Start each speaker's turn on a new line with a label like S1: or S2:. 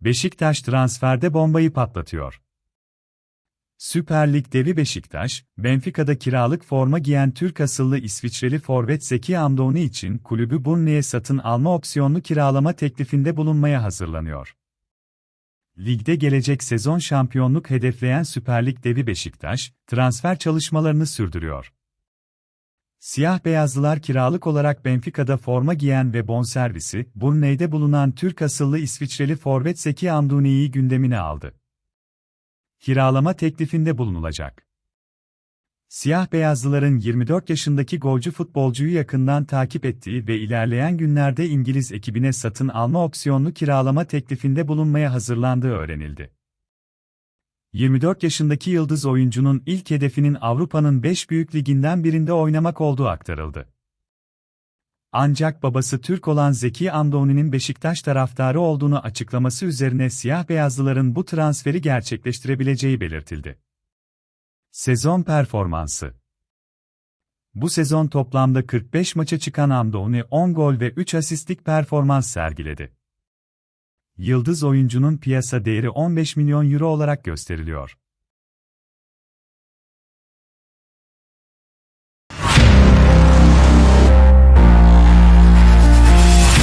S1: Beşiktaş transferde bombayı patlatıyor. Süper Lig devi Beşiktaş, Benfica'da kiralık forma giyen Türk asıllı İsviçreli forvet Zeki Amdouni için kulübü Burnley'e satın alma opsiyonlu kiralama teklifinde bulunmaya hazırlanıyor. Ligde gelecek sezon şampiyonluk hedefleyen Süper Lig devi Beşiktaş, transfer çalışmalarını sürdürüyor. Siyah beyazlılar kiralık olarak Benfica'da forma giyen ve bonservisi, Burnley'de bulunan Türk asıllı İsviçreli forvet Zeki Amdouni'yi gündemine aldı. Kiralama teklifinde bulunulacak. Siyah beyazlıların 24 yaşındaki golcü futbolcuyu yakından takip ettiği ve ilerleyen günlerde İngiliz ekibine satın alma opsiyonlu kiralama teklifinde bulunmaya hazırlandığı öğrenildi. 24 yaşındaki yıldız oyuncunun ilk hedefinin Avrupa'nın 5 büyük liginden birinde oynamak olduğu aktarıldı. Ancak babası Türk olan Zeki Andoni'nin Beşiktaş taraftarı olduğunu açıklaması üzerine siyah beyazlıların bu transferi gerçekleştirebileceği belirtildi. Sezon performansı Bu sezon toplamda 45 maça çıkan Andoni 10 gol ve 3 asistlik performans sergiledi. Yıldız oyuncunun piyasa değeri 15 milyon euro olarak gösteriliyor.